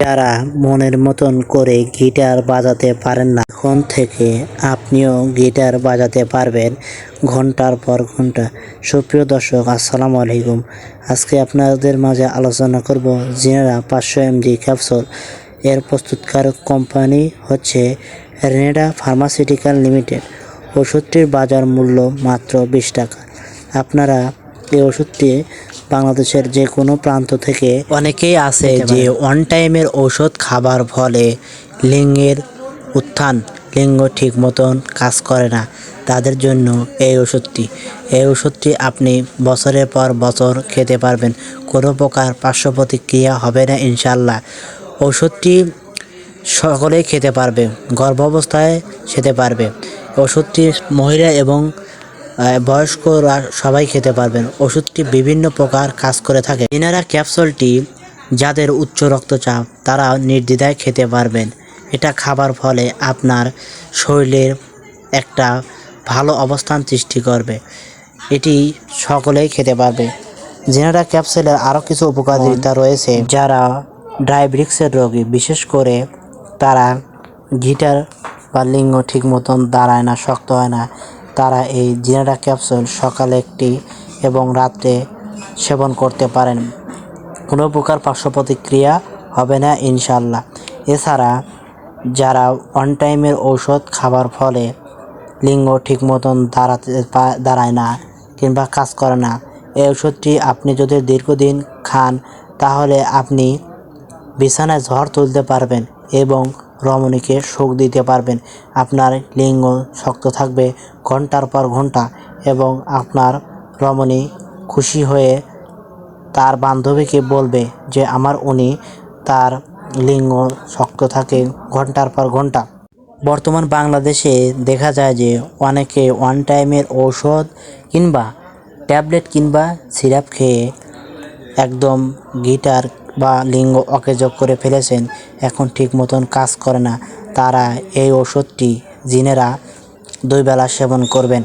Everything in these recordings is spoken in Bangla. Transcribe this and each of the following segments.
যারা মনের মতন করে গিটার বাজাতে পারেন না, এখন থেকে আপনিও গিটার বাজাতে পারবেন ঘণ্টার পর ঘণ্টা। সুপ্রিয় দর্শক, আসসালামু আলাইকুম। আজকে আপনাদের মাঝে আলোচনা করব জিনারা পাঁচশো এমজি ক্যাপসুল। এর প্রস্তুতকারক কোম্পানি হচ্ছে রেনেডা ফার্মাসিউটিক্যাল লিমিটেড। ওষুধটির বাজার মূল্য মাত্র বিশ টাকা। আপনারা এই ওষুধটি বাংলাদেশের যে কোনো প্রান্ত থেকে অনেকেই আছে যে ওয়ান টাইমের ঔষধ খাবার ফলে লিঙ্গের উত্থান লিঙ্গ ঠিক মতন কাজ করে না। তাদের জন্য এই ওষুধটি এই ওষুধটি আপনি বছরের পর বছর খেতে পারবেন। কোনো প্রকার পার্শ্ব প্রতিক্রিয়া হবে না ইনশাল্লাহ ওষুধটি সকলেই খেতে পারবে গর্ভাবস্থায় খেতে পারবে। ওষুধটি মহিলা এবং বয়স্করা সবাই খেতে পারবেন। ওষুধটি বিভিন্ন প্রকার কাজ করে থাকে। এনারা ক্যাপসুলটি, যাদের উচ্চ রক্তচাপ, তারা নির্দ্বিধায় খেতে পারবেন। এটা খাবার ফলে আপনার শরীরের একটা ভালো অবস্থান সৃষ্টি করবে। এটি সকলেই খেতে পারবে। জেনারা ক্যাপসুলের আরও কিছু উপকারিতা রয়েছে, যারা ডায়াবেটিক্সের রোগী, বিশেষ করে তারা গিটার বা লিঙ্গ ঠিক মতন দাঁড়ায় না, শক্ত হয় না তারা এই জিনারা ক্যাপসুল সকালে একটি এবং রাত্রে সেবন করতে পারেন। কোনো প্রকার পার্শ্ব প্রতিক্রিয়া হবে না ইনশাল্লাহ এছাড়া যারা অন টাইমের ঔষধ খাবার ফলে লিঙ্গ ঠিক মতন দাঁড়াতে দাঁড়ায় না কিংবা কাজ করে না, এই ওষুধটি আপনি যদি দীর্ঘদিন খান, তাহলে আপনি বিছানায় ঝড় তুলতে পারবেন এবং রমণীকে সুখ দিতে পারবেন। আপনার লিঙ্গ শক্ত থাকবে ঘণ্টার পর ঘণ্টা এবং আপনার রমণী খুশি হয়ে তার বান্ধবীকে বলবে যে, আমার উনি তার লিঙ্গ শক্ত থাকে ঘণ্টার পর ঘণ্টা। বর্তমান বাংলাদেশে দেখা যায় যে অনেকে ওয়ান টাইমের ঔষধ কিংবা ট্যাবলেট কিংবা সিরাপ খেয়ে একদম গিটার বা লিঙ্গ অকেজক করে ফেলেছেন, এখন ঠিক মতন কাজ করে না। তারা এই ওষুধটি জিনেরা দুই বেলা সেবন করবেন।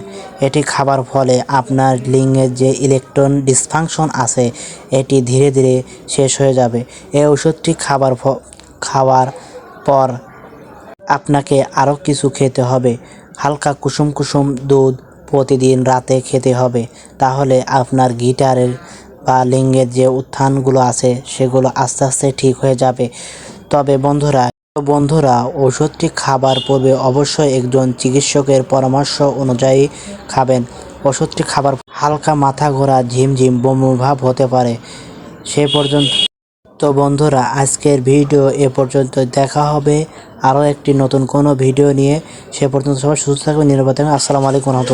এটি খাবার ফলে আপনার লিঙ্গের যে ইলেকট্রন ডিসফাংশন আছে, এটি ধীরে ধীরে শেষ হয়ে যাবে। এই ওষুধটি খাবার খাওয়ার পর আপনাকে আরও কিছু খেতে হবে। হালকা কুসুম কুসুম দুধ প্রতিদিন রাতে খেতে হবে। তাহলে আপনার গিটারের বা লিঙ্গের যে উত্থানগুলো আছে, সেগুলো আস্তে আস্তে ঠিক হয়ে যাবে। তবে বন্ধুরা বন্ধুরা ওষুধটি খাবার পূর্বে অবশ্যই একজন চিকিৎসকের পরামর্শ অনুযায়ী খাবেন। ওষুধটি খাবার হালকা মাথা ঘোরা, ঝিমঝিম, বমিভাব হতে পারে। সে পর্যন্ত তো বন্ধুরা, আজকের ভিডিও এ পর্যন্ত। দেখা হবে আরও একটি নতুন কোনো ভিডিও নিয়ে। সে পর্যন্ত সবাই সুস্থ থাকবেন, নিরাপদ থাকবেন। আসসালামু আলাইকুম